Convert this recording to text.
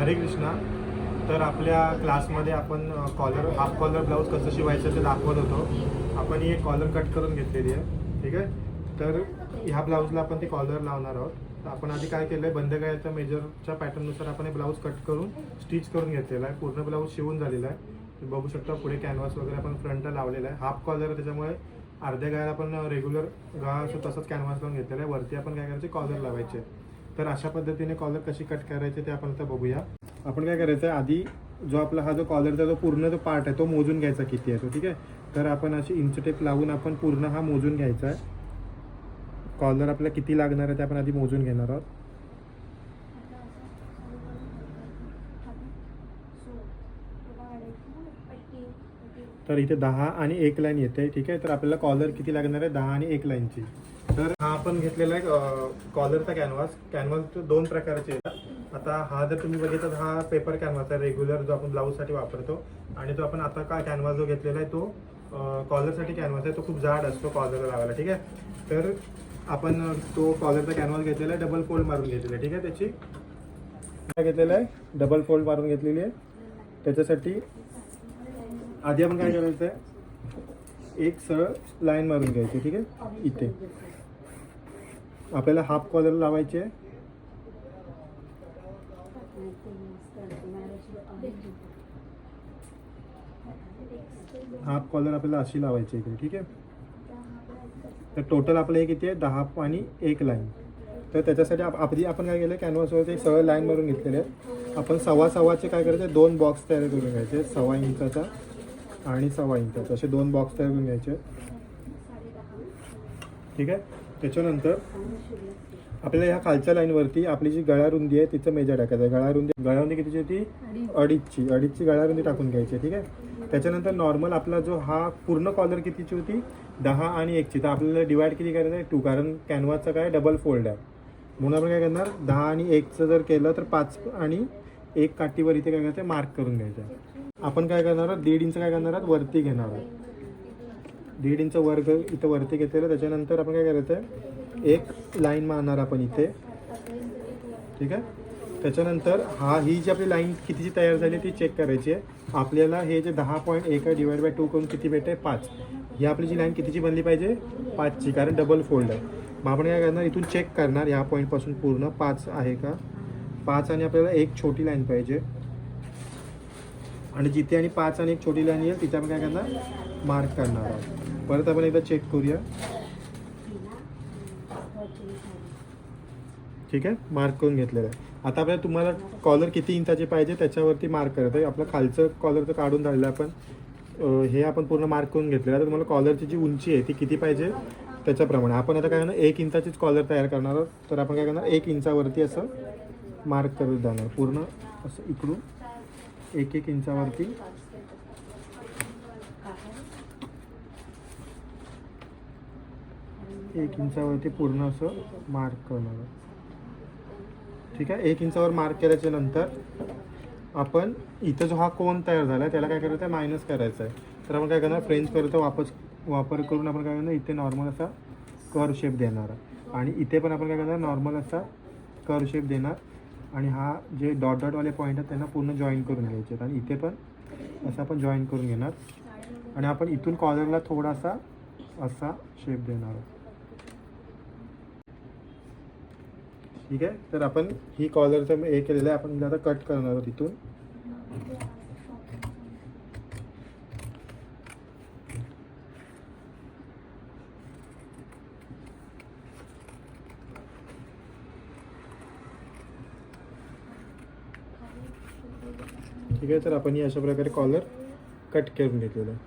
हरे कृष्णा. तर आपल्या क्लासमध्ये आपण कॉलर हाफ कॉलर ब्लाऊज कसं शिवायचं ते दाखवत होतो. आपण ही एक कॉलर कट करून घेतलेली आहे. ठीक आहे? तर ह्या ब्लाऊजला आपण ते कॉलर लावणार आहोत. तर आपण आधी काय केलं आहे बंद गायच्या मेजरच्या पॅटर्ननुसार आपण हे ब्लाऊज कट करून स्टिच करून घेतलेला आहे. पूर्ण ब्लाऊज शिवून झालेला आहे. बघू शकता पुढे कॅनव्हास वगैरे आपण फ्रंटला लावलेला आहे. हाफ कॉलर आहे त्याच्यामुळे अर्ध्या गायला आपण रेग्युलर गा असं तसंच कॅनव्हास लावून घेतलेला आहे. वरती आपण काय करायचे? कॉलर लावायचे. तर अशा पद्धतीने कॉलर कशी कट करायचे ते आपण आता बघूया. आपण काय करायचं आहे आधी जो आपला हा जो कॉलरचा जो पूर्ण जो पार्ट आहे तो मोजून घ्यायचा किती आहे तो ठीक आहे? तर आपण अशी इंच टेप लावून आपण पूर्ण हा मोजून घ्यायचा आहे. कॉलर आपल्याला किती लागणार आहे ते आपण आधी मोजून घेणार आहोत. तर इथे दहा आणि एक लाईन येते ठीक आहे? तर आपल्याला कॉलर किती लागणार आहे? दहा आणि एक लाईनची. तर हा आपण घेतलेला आहे कॉलरचा कॅनव्हास कॅनव्हास दोन प्रकारचे येतात आता हा जर तुम्ही बघितला हा पेपर कॅनव्हास आहे रेग्युलर जो आपण ब्लाऊजसाठी वापरतो. आणि जो आपण आता काय कॅनव्हास जो घेतलेला आहे तो कॉलरसाठी कॅनव्हास आहे. तो खूप जाड असतो कॉलर लावायला ठीक आहे? तर आपण तो कॉलरचा कॅनव्हास घेतलेला आहे डबल फोल्ड मारून घेतलेला आहे ठीक आहे? त्याची काय घेतलेला आहे डबल फोल्ड मारून घेतलेली आहे. त्याच्यासाठी आधी आपण काय करायचं आहे? एक सरळ लाईन मारून घ्यायची ठीक आहे? इथे. आपल्याला हाफ कॉलर लावायचे आहे. हाफ कॉलर आपल्याला अशी लावायची इकडे ठीक आहे? तर टोटल आपलं हे किती आहे? दहा आणि एक लाईन तर त्याच्यासाठी आप- आधी आपण काय केलं? कॅनव्हासवरती सरळ लाईन मारून घेतलेले आहे. आपण सव्वा सव्वाचे काय करायचे? दोन बॉक्स तयार करून घ्यायचे. सव्वा इंचाचा आणि सव्वा इंचाचा असे दोन बॉक्स तयार करून घ्यायचे. ठीक आहे? त्याच्यानंतर आपल्याला ह्या खालच्या लाईनवरती आपली जी गळा रुंदी आहे तिचं मेजर टाकायचं आहे. गळा रुंदी गळा रुंदी कितीची होती अडीचची. अडीचची गळा रुंदी टाकून घ्यायची ठीक आहे? त्याच्यानंतर नॉर्मल आपला जो हा पूर्ण कॉलर कितीची होती? दहा आणि एकची. तर आपल्याला डिवाइड किती करायचं आहे? टू कारण कॅनव्हासचा काय? डबल फोल्ड आहे. म्हणून आपण काय करणार? दहा आणि एकचं जर केलं तर पाच आणि एक काठीवर इथे काय करायचं मार्क करून घ्यायचं. आहे. आपण काय करणार आहोत दीड इंच काय करणार आहोत वरती घेणार आहोत. दीड इंच वर्ग इथं वरती घेतलेलं त्याच्यानंतर आपण काय करायचं आहे एक लाईन मारणार आपण इथे. ठीक आहे? त्याच्यानंतर हा ही जी आपली लाईन कितीची तयार झाली ती चेक करायची आहे. आपल्याला हे जे दहा पॉईंट एक आहे डिवाइड बाय टू करून किती भेटते पाच. ही आपली जी लाईन कितीची बनली पाहिजे? पाचची कारण डबल फोल्ड आहे. मग आपण काय करणार इथून चेक करणार ह्या पॉईंटपासून पूर्ण पाच आहे का? पाच आणि आपल्याला एक छोटी लाईन पाहिजे. आणि जिथे आणि पाच आणि एक छोटी लाईन येईल तिथे आपण काय करणार? मार्क करणार आहोत. परत आपण एकदा चेक करूया. ठीक आहे? मार्क करून घेतलेलं आहे. आता आपल्याला तुम्हाला कॉलर किती इंचाचे पाहिजे त्याच्यावरती मार्क करत आहे. आपलं खालचं कॉलर तर काढून झालेलं आहे आपण हे आपण पूर्ण मार्क करून घेतलेलं आहे. तर तुम्हाला कॉलरची जी उंची आहे ती किती पाहिजे? त्याच्याप्रमाणे. आपण आता काय करणार? एक इंचाचीच कॉलर तयार करणार आहोत. तर आपण काय करणार? एक इंचावरती असं मार्क करत जाणार पूर्ण असं इकडून एक एक इंचावरती. एक इंचावरती पूर्ण असं मार्क करणार ठीक आहे? एक इंचावर मार्क केल्याच्यानंतर आपण इथं जो हा कोन तयार झाला आहे त्याला काय करायचं आहे? मायनस करायचं आहे. तर आपण काय करणार? फ्रेंच करतो वापस वापर करून आपण काय करणार? इथे नॉर्मल असा कर शेप देणार आणि इथे पण आपण काय करणार? नॉर्मल असा कर शेप देणार. आणि हा जे डॉट डॉटवाले पॉईंट आहेत त्यांना पूर्ण जॉईन करून घ्यायचे आहेत. आणि इथे पण असं आपण जॉईन करून घेणार. आणि आपण इथून कॉलरला थोडासा असा शेप देणार आहोत. ठीक आहे? तर आपण ही कॉलरचं हे केलेलं आहे. आपण आता कट करणार आहोत इथून. ठीक आहे तर आपण हे अशा प्रकारे कॉलर कट करून घेतलेलं आहे.